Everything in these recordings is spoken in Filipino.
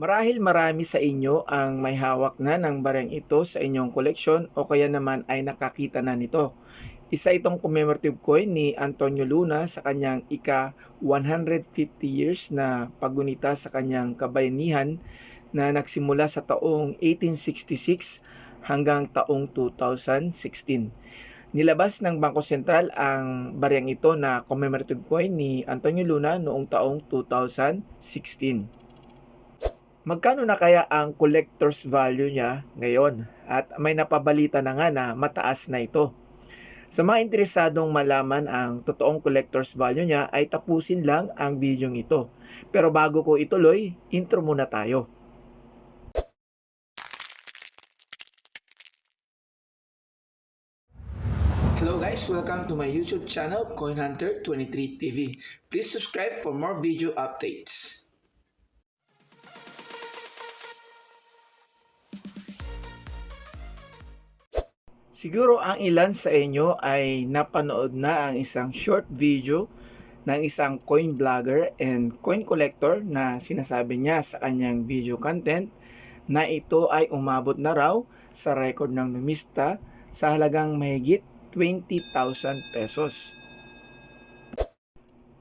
Marahil marami sa inyo ang may hawak na ng barang ito sa inyong koleksyon o kaya naman ay nakakita na nito. Isa itong commemorative coin ni Antonio Luna sa kanyang ika 150 years na pagunita sa kanyang kabayanihan na nagsimula sa taong 1866 hanggang taong 2016. Nilabas ng Bangko Sentral ang baryang ito na commemorative coin ni Antonio Luna noong taong 2016. Magkano na kaya ang collector's value niya ngayon? At may napabalita na nga na mataas na ito. Sa mga interesadong malaman ang totoong collector's value niya ay tapusin lang ang video ito. Pero bago ko ituloy, intro muna tayo. Hello guys, welcome to my YouTube channel Coin Hunter 23 TV. Please subscribe for more video updates. Siguro ang ilan sa inyo ay napanood na ang isang short video ng isang coin vlogger and coin collector na sinasabi niya sa kanyang video content na ito ay umabot na raw sa record ng numista sa halagang mahigit 20,000 pesos.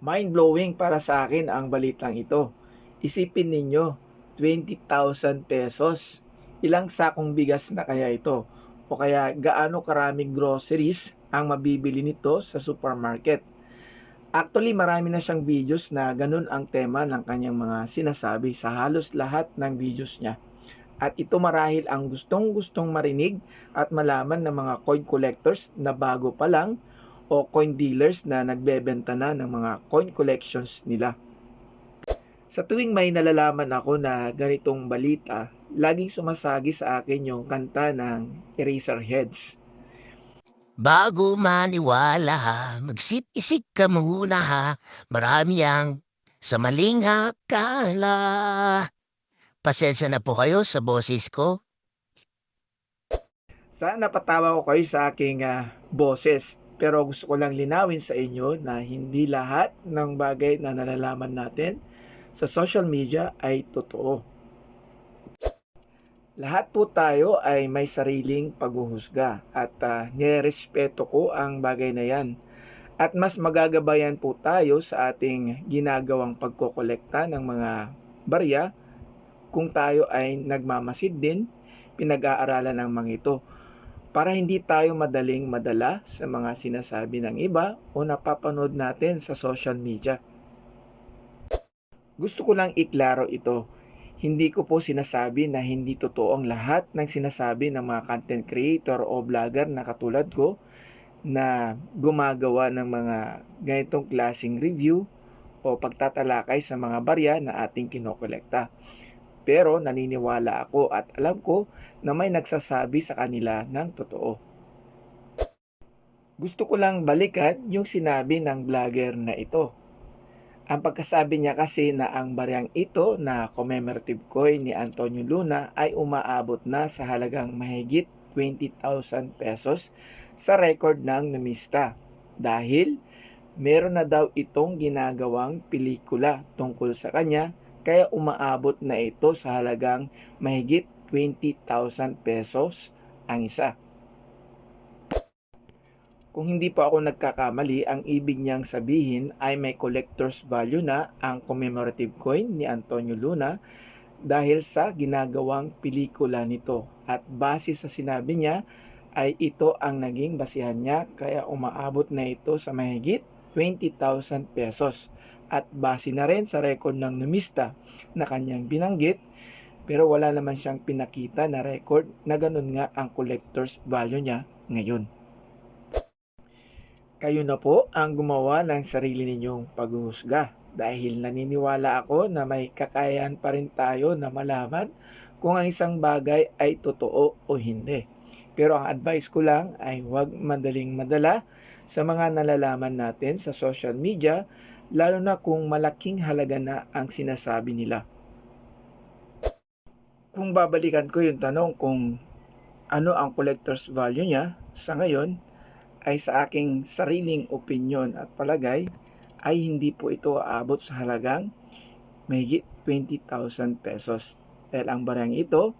Mind-blowing para sa akin ang balitang ito. Isipin ninyo, 20,000 pesos. Ilang sakong bigas na kaya ito? O kaya gaano karaming groceries ang mabibili nito sa supermarket? Actually, marami na siyang videos na ganun ang tema ng kanyang mga sinasabi sa halos lahat ng videos niya. At ito marahil ang gustong gustong marinig at malaman ng mga coin collectors na bago pa lang o coin dealers na nagbebenta na ng mga coin collections nila. Sa tuwing may nalalaman ako na ganitong balita, laging sumasagi sa akin yung kanta ng Eraserheads. Bago maniwala ha, magsip-isip ka muna ha, marami ang sa maling akala. Pasensya na po kayo sa boses ko. Sana napatawa ko kayo sa aking ah, boses. Pero gusto ko lang linawin sa inyo na hindi lahat ng bagay na nalalaman natin sa social media ay totoo. Lahat po tayo ay may sariling paghuhusga at uh, nirespeto ko ang bagay na yan. At mas magagabayan po tayo sa ating ginagawang pagkokolekta ng mga barya kung tayo ay nagmamasid din, pinag-aaralan ng mga ito para hindi tayo madaling madala sa mga sinasabi ng iba o napapanood natin sa social media. Gusto ko lang iklaro ito. Hindi ko po sinasabi na hindi totoo ang lahat ng sinasabi ng mga content creator o vlogger na katulad ko na gumagawa ng mga ganitong klaseng review o pagtatalakay sa mga barya na ating kinokolekta. Pero naniniwala ako at alam ko na may nagsasabi sa kanila ng totoo. Gusto ko lang balikan yung sinabi ng vlogger na ito. Ang pagkasabi niya kasi na ang baryang ito na commemorative coin ni Antonio Luna ay umaabot na sa halagang mahigit 20,000 pesos sa record ng namista dahil meron na daw itong ginagawang pelikula tungkol sa kanya kaya umaabot na ito sa halagang mahigit 20,000 pesos ang isa. Kung hindi po ako nagkakamali, ang ibig niyang sabihin ay may collector's value na ang commemorative coin ni Antonio Luna dahil sa ginagawang pelikula nito. At base sa sinabi niya, ay ito ang naging basihan niya kaya umaabot na ito sa mahigit 20,000 pesos. At base na rin sa record ng numista na kanyang binanggit, pero wala naman siyang pinakita na record na ganun nga ang collector's value niya ngayon. Kayo na po ang gumawa ng sarili ninyong paghuhusga dahil naniniwala ako na may kakayahan pa rin tayo na malaman kung ang isang bagay ay totoo o hindi. Pero ang advice ko lang ay huwag madaling madala sa mga nalalaman natin sa social media lalo na kung malaking halaga na ang sinasabi nila. Kung babalikan ko yung tanong kung ano ang collector's value niya sa ngayon, ay sa aking sariling opinyon at palagay ay hindi po ito aabot sa halagang mahigit 20,000 pesos dahil ang barang ito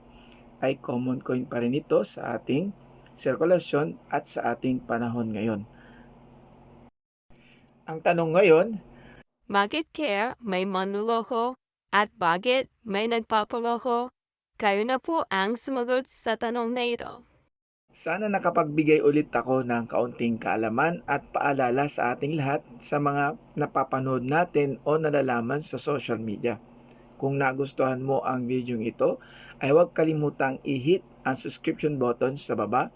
ay common coin pa rin ito sa ating sirkulasyon at sa ating panahon ngayon. Ang tanong ngayon, Bakit kaya may manluloko at bakit may nagpapaloko? Kayo na po ang sumagot sa tanong na ito. Sana nakapagbigay ulit ako ng kaunting kaalaman at paalala sa ating lahat sa mga napapanood natin o nalalaman sa social media. Kung nagustuhan mo ang video ito, ay huwag kalimutang i-hit ang subscription button sa baba,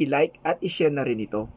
i-like at i-share na rin ito